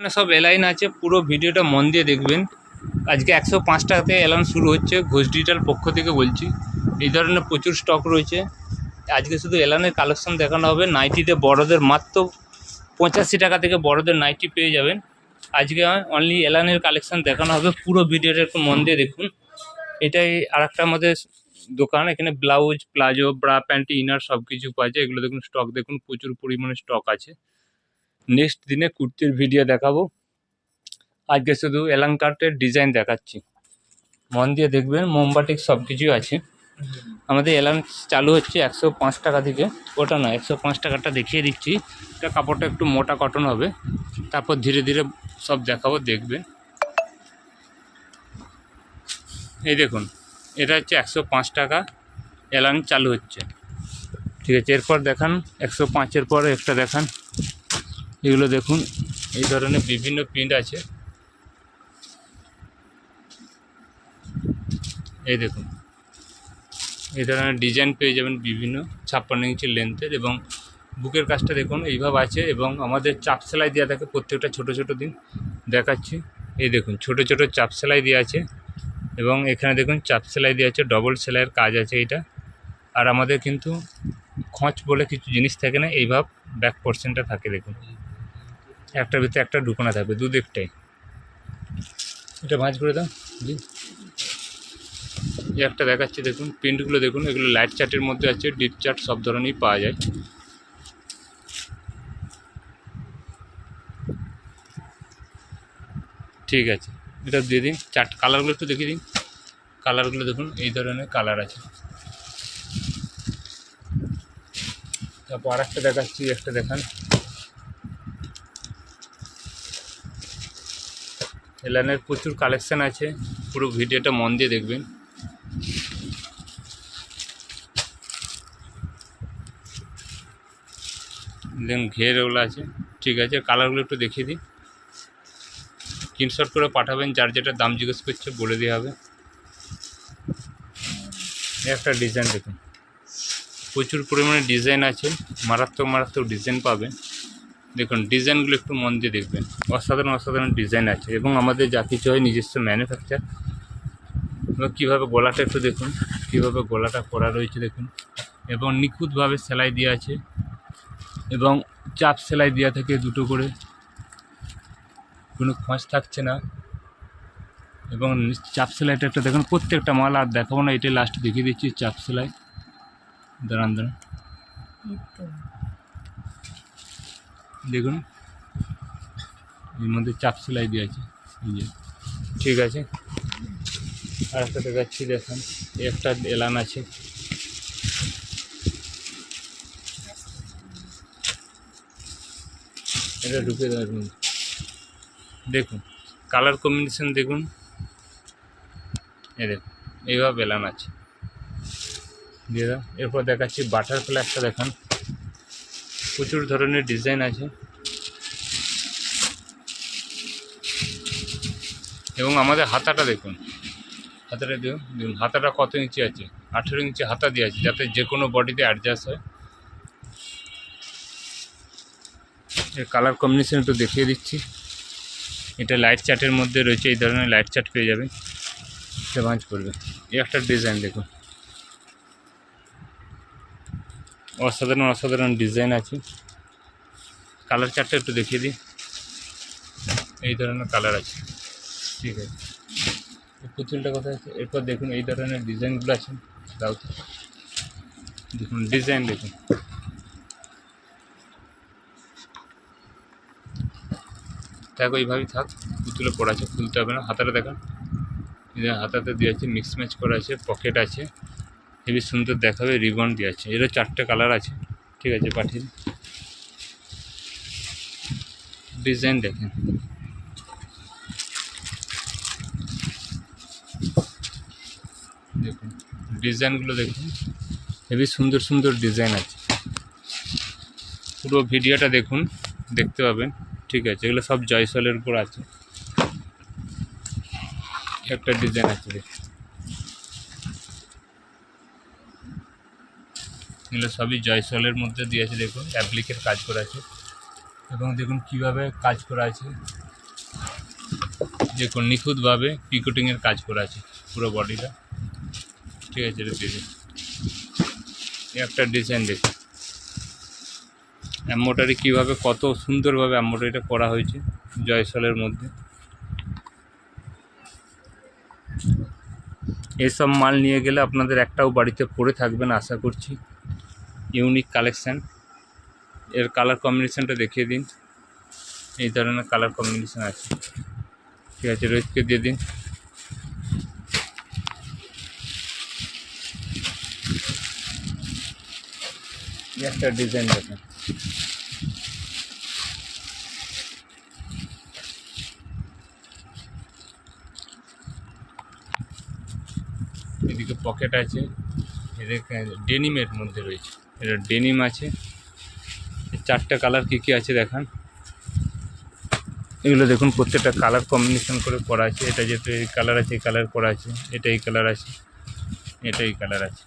সব এলাইন আছে, পুরো ভিডিওটা মন দিয়ে দেখবেন। আজকে একশো পাঁচ টাকাতে এলান শুরু হচ্ছে, ঘোষ ডিজিটাল পক্ষ থেকে বলছি। এই ধরনের প্রচুর স্টক রয়েছে। আজকে শুধু এলানের কালেকশন দেখানো হবে। নাইটিতে বড়দের মাত্র পঁচাশি টাকা থেকে বড়দের নাইটি পেয়ে যাবেন। আজকে অনলি এলানের কালেকশন দেখানো হবে। পুরো ভিডিওটা একটু মন দিয়ে দেখুন। এটাই আর একটা আমাদের দোকান। এখানে blouse, palazzo bra pant inner সব কিছু পাওয়া যায়। এগুলো দেখুন স্টক দেখুন, প্রচুর পরিমাণে স্টক আছে। নেক্সট দিনে কুর্তির ভিডিও দেখাবো। আজকে শুধু এলাঙ্কার্টের ডিজাইন দেখাচ্ছি। মন দিয়ে দেখবেন মোমবাটিক সব কিছুই আছে। আমাদের এলান চালু হচ্ছে একশো পাঁচ টাকা থেকে। ওটা না, একশো পাঁচ টাকাটা দেখিয়ে দিচ্ছি। এটা কাপড়টা একটু মোটা কটন হবে। তারপর ধীরে ধীরে সব দেখাবো, দেখবেন। এই দেখুন, এটা হচ্ছে একশো পাঁচ টাকা এলান চালু হচ্ছে। ঠিক আছে, এরপর দেখান, একশো পাঁচের পর একটা দেখান। এগুলো দেখুন, এই ধরনের বিভিন্ন প্রিন্ট আছে। এই দেখুন, এই ধরনের ডিজাইন পেয়ে যাবেন বিভিন্ন ছাপ্পান্ন ইঞ্চি লেন্থের এবং বুকের কাজটা দেখুন, এইভাবে আছে এবং আমাদের চাপ সেলাই দেওয়া থাকে, প্রত্যেকটা ছোট ছোট দিন দেখাচ্ছি। এই দেখুন, ছোট ছোট চাপ সেলাই দেওয়া আছে এবং এখানে দেখুন, চাপ সেলাই দেওয়া আছে ডবল সেলাইয়ের কাজ আছে এটা। আর আমাদের কিন্তু খোঁচ বলে কিছু জিনিস থাকে না এইভাবে ব্যাক পোর্শনটা থাকে দেখুন। একটার ভিতরে একটা ঢুকানো থাকবে দু দিকটাই এটা ভাঁজ করে দাও, জি। একটা দেখাচ্ছি, দেখুন প্রিন্টগুলো দেখুন, এগুলো লাইট চার্টের মধ্যে আছে ডিপ চার্ট সব ধরনেরই পাওয়া যায়। ঠিক আছে, এটা দিয়ে দিন চার্ট কালারগুলো একটু দেখিয়ে দিন। কালারগুলো দেখুন, এই ধরনের কালার আছে। তারপর আর একটা দেখাচ্ছি, একটা দেখান। এলানের প্রচুর কালেকশান আছে। পুরো ভিডিওটা মন দিয়ে দেখবেন। ঘের ওগুলো আছে। ঠিক আছে কালারগুলো একটু দেখিয়ে দিই। স্ক্রিনশট করে পাঠাবেন, যার যেটা দাম জিজ্ঞেস করছে বলে দেওয়া হবে। একটা ডিজাইন দেখুন। প্রচুর পরিমাণে ডিজাইন আছে। মারাত্মক মারাত্মক ডিজাইন পাবেন। দেখুন, ডিজাইনগুলো একটু মন দিয়ে দেখবেন। অসাধারণ অসাধারণ ডিজাইন আছে এবং আমাদের যা কিছু হয় নিজস্ব ম্যানুফ্যাকচার। এবং কীভাবে গলাটা একটু দেখুন, কীভাবে গলাটা করা রয়েছে দেখুন। এবং নিখুঁতভাবে সেলাই দেওয়া আছে এবং চাপ সেলাই দেওয়া থাকে দুটো করে। কোনো খোঁজ থাকছে না। এবং চাপ সেলাইটা একটা দেখুন, প্রত্যেকটা মাল আর দেখাবো না, এটাই লাস্ট দেখিয়ে দিচ্ছি, চাপ সেলাই। দাঁড়ান দাঁড়ান। দেখুন। এর মধ্যে চাপ সেলাই দেওয়া আছে। এই যে, ঠিক আছে? আর একটা দেখাচ্ছি, দেখুন, একটা এলান আছে। এটা ঢুকে দেবেন দেখুন কালার কম্বিনেশন দেখুন। এই দেখুন, এইভাবে এলান আছে। দিয়ে দাও, এরপর দেখাচ্ছি বাটারফ্লাই একটা, দেখান। প্রচুর ধরনের ডিজাইন আছে। এবং আমাদের হাতাটা দেখুন। হাতাটা দেখুন হাতাটা কত ইঞ্চি আছে? আঠেরো ইঞ্চি হাতা দিয়ে আছে, যাতে যে কোনো বডিতে অ্যাডজাস্ট হয়। এর কালার কম্বিনেশন একটু দেখিয়ে দিচ্ছি। এটা লাইট চার্টের মধ্যে রয়েছে, এই ধরনের লাইট চার্ট পেয়ে যাবে ভাঁজ করবে। এই একটা ডিজাইন দেখুন। অসাধারণ অসাধারণ ডিজাইন আছে। কালার চারটা একটু দেখিয়ে দিই। এই ধরনের কালার আছে। ঠিক আছে। পুতুলটা কোথায় আছে? এরপর দেখুন, এই ধরনের ডিজাইনগুলো আছে দাও দেখুন ডিজাইন দেখুন। দেখো এইভাবেই থাক। পুতুলে পড়া আছে, খুলতে হবে না। হাতাটা দেখান। হাতাতে দিয়ে আছে মিক্স ম্যাচ করা আছে পকেট আছে। হেবি সুন্দর দেখাবে, রিবন দিয়ে আছে। এরও চারটে কালার আছে। ঠিক আছে, পাঠিয়ে দিন। ডিজাইন দেখেন। দেখুন ডিজাইনগুলো দেখুন। হেবি সুন্দর সুন্দর ডিজাইন আছে। পুরো ভিডিওটা দেখুন, দেখতে পাবেন। ঠিক আছে, এগুলো সব জয়সলের উপর আছে। একটা ডিজাইন আছে দেখুন। এগুলো সবই জয়সলের মধ্যে দিয়েছে দেখুন অ্যাপ্লিকের কাজ করা আছে। এবং দেখুন কীভাবে কাজ করা আছে। দেখুন, নিখুঁতভাবে পিকোটিংয়ের কাজ করা আছে পুরো বডিটা। ঠিক আছে দিন। একটা ডিজাইন দেখুন। অ্যাম্বোটারি কীভাবে কত সুন্দরভাবে অ্যাম্বোটারিটা করা হয়েছে জয়সলের মধ্যে। এসব মাল নিয়ে গেলে আপনাদের একটাও বাড়িতে পড়ে থাকবেন আশা করছি। ইউনিক কালেকশান এর কালার কম্বিনেশনটা দেখিয়ে দিন। এই ধরনের কালার কম্বিনেশন আছে। ঠিক আছে রোহিতকে দিয়ে দিন। একটা ডিজাইন দেখেন। এদিকে পকেট আছে। এদিকে ডেনিমের মধ্যে রয়েছে। এটা ডেনিম আছে। চারটা কালার কী কী আছে দেখান। এগুলো দেখুন, প্রত্যেকটা কালার কম্বিনেশন করে করা আছে। এটা যেহেতু এই কালার আছে, এই কালার করা আছে। এটা এই কালার আছে, এটা এই কালার আছে।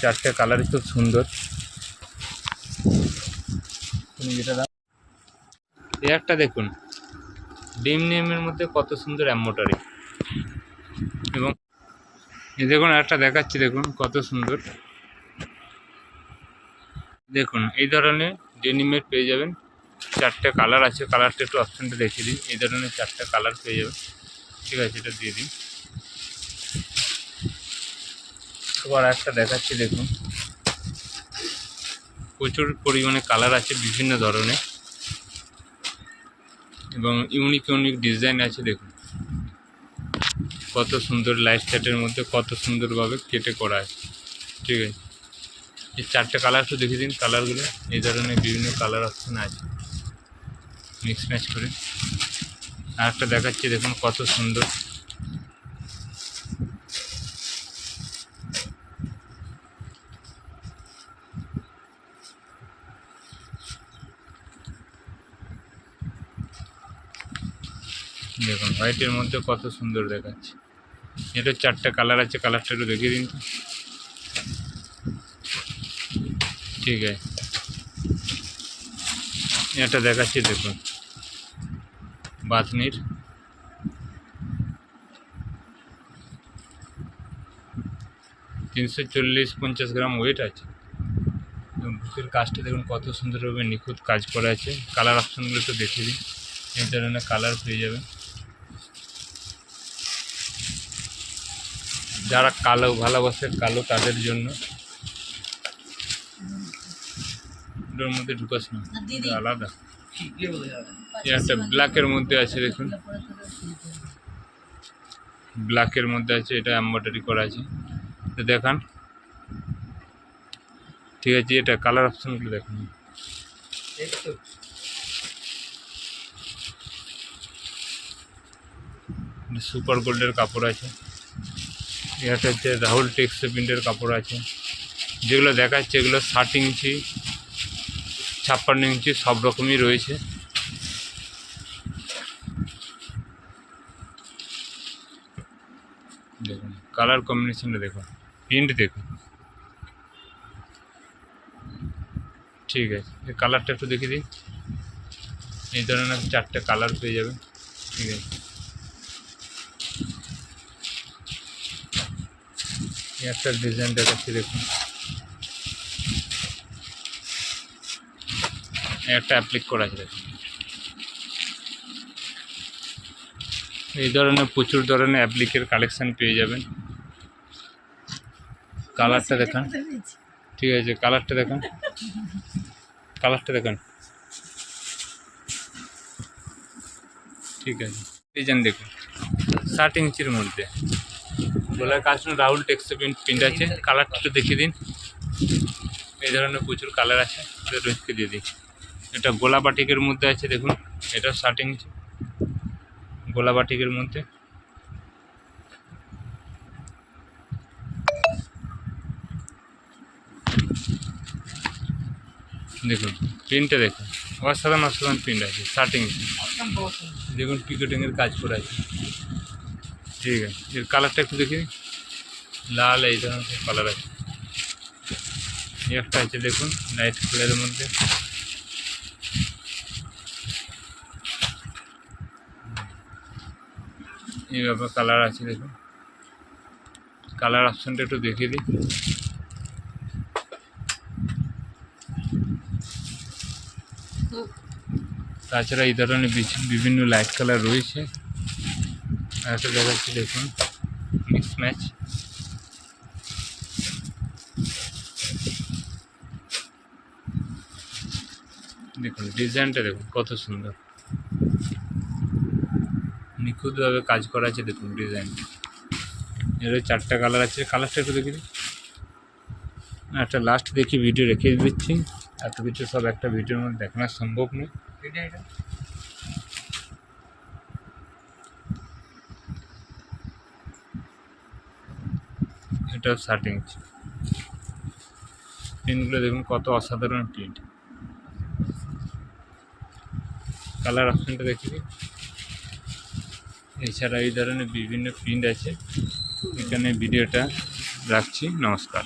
চারটে কালারই খুব সুন্দর। এই একটা দেখুন ডিম নেমের মধ্যে কত সুন্দর অ্যাম্বোটারি এবং এই দেখুন একটা দেখাচ্ছি, দেখুন, কত সুন্দর। দেখুন, এই ধরনের ডেনিমের পেয়ে যাবেন। চারটে কালার আছে কালারটা একটু অপশানটা দেখিয়ে দিন। এই ধরনের চারটে কালার পেয়ে যাবেন। ঠিক আছে, এটা দিয়ে দিন। এবার একটা দেখাচ্ছি, দেখুন। প্রচুর পরিমাণে কালার আছে বিভিন্ন ধরনের। এবং ইউনিক ইউনিক ডিজাইন আছে, দেখুন। কত সুন্দর লাইট সেটের মধ্যে, কত সুন্দরভাবে কেটে করা আছে। ঠিক আছে। এই চারটে কালার একটু দেখে দিন কালারগুলো এই ধরনের বিভিন্ন কালার অপশন আছে। মিক্স ম্যাচ করে। আর একটা দেখাচ্ছি, দেখুন কত সুন্দর। দেখুন হোয়াইটের মধ্যে কত সুন্দর দেখাচ্ছে। এটা চারটে কালার আছে কালারটা একটু দেখিয়ে দিন তো। ঠিক আছে। এটা দেখাচ্ছি, দেখুন। বাতনির তিনশো চল্লিশ পঞ্চাশ গ্রাম ওয়েট আছে। বুকের কাজটা দেখুন কত সুন্দরভাবে নিখুঁত কাজ করা আছে। কালার অপশানগুলো একটু দেখিয়ে দিন এই ধরনের কালার পেয়ে যাবেন। যারা কালো ভালোবাসে কালো তাদের জন্য। এটার মধ্যে ঢুকাস না। আলাদা। একটা ব্ল্যাকের মধ্যে আছে দেখুন। ব্ল্যাকের মধ্যে আছে এটা এম্বয়ডারি করা আছে। তো দেখান। ঠিক আছে এটা কালার অপশানগুলো দেখুন। সুপার গোল্ডের কাপড় আছে। এটা হচ্ছে রাহুল টেক্স প্রিন্টের কাপড় আছে। যেগুলো দেখাচ্ছে এগুলো ষাট ইঞ্চি ছাপ্পান্ন ইঞ্চি সব রকমই রয়েছে। দেখুন কালার কম্বিনেশনটা দেখুন প্রিন্ট দেখুন। ঠিক আছে কালারটা একটু দেখে দিন এই ধরনের চারটে কালার পেয়ে যাবেন। ঠিক আছে। একটা ডিজাইন দেখাচ্ছি, দেখুন। একটা অ্যাপ্লিক করা দেখুন এই ধরনের প্রচুর ধরনের অ্যাপ্লিকের কালেকশন পেয়ে যাবেন। কালারটা দেখান। ঠিক আছে কালারটা দেখান। কালারটা দেখান। ঠিক আছে। ডিজাইন দেখুন। ষাট ইঞ্চির মধ্যে। গলার কাজ রাহুল টেক্সট প্রিন্ট আছে। কালারটা দেখিয়ে দিন। এই ধরনের প্রচুর কালার আছে। রোজকে দিয়ে দিই এটা গোলা বাটিকের মধ্যে আছে, দেখুন। এটা ইঞ্চি গোলা বাটিকের মধ্যে। দেখুন প্রিন্টটা দেখুন। অসাধারণ অসাধারণ প্রিন্ট আছে ইঞ্চি দেখুন পিকেটিংয়ের কাজ করে আছে। ঠিক আছে, এর কালারটা একটু দেখি। লাল, এই ধরনের কালার আছে। একটা আছে, দেখুন লাইট কালারের মধ্যে। এই ব্যাপার কালার আছে দেখুন। কালার অপশনটা একটু দেখিয়ে দিই। তাছাড়া এই ধরনের বিভিন্ন লাইট কালার রয়েছে। একটা দেখাচ্ছি, দেখুন মিক্স ম্যাচ দেখুন ডিজাইনটা দেখুন, কত সুন্দর। নিখুঁতভাবে কাজ করা আছে দেখুন ডিজাইনটা এর চারটা কালার আছে। কালারটা একটু দেখি। একটা লাস্ট দেখি ভিডিও রেখে দিচ্ছি। এত কিছু সব একটা ভিডিওর মধ্যে দেখানো সম্ভব নয়। এটা ষাট ইঞ্চ প্রিন্টগুলো দেখুন কত অসাধারণ প্রিন্ট কালার অপশনটা দেখি। এছাড়া এই ধরনের বিভিন্ন প্রিন্ট আছে। এখানে ভিডিওটা রাখছি। নমস্কার।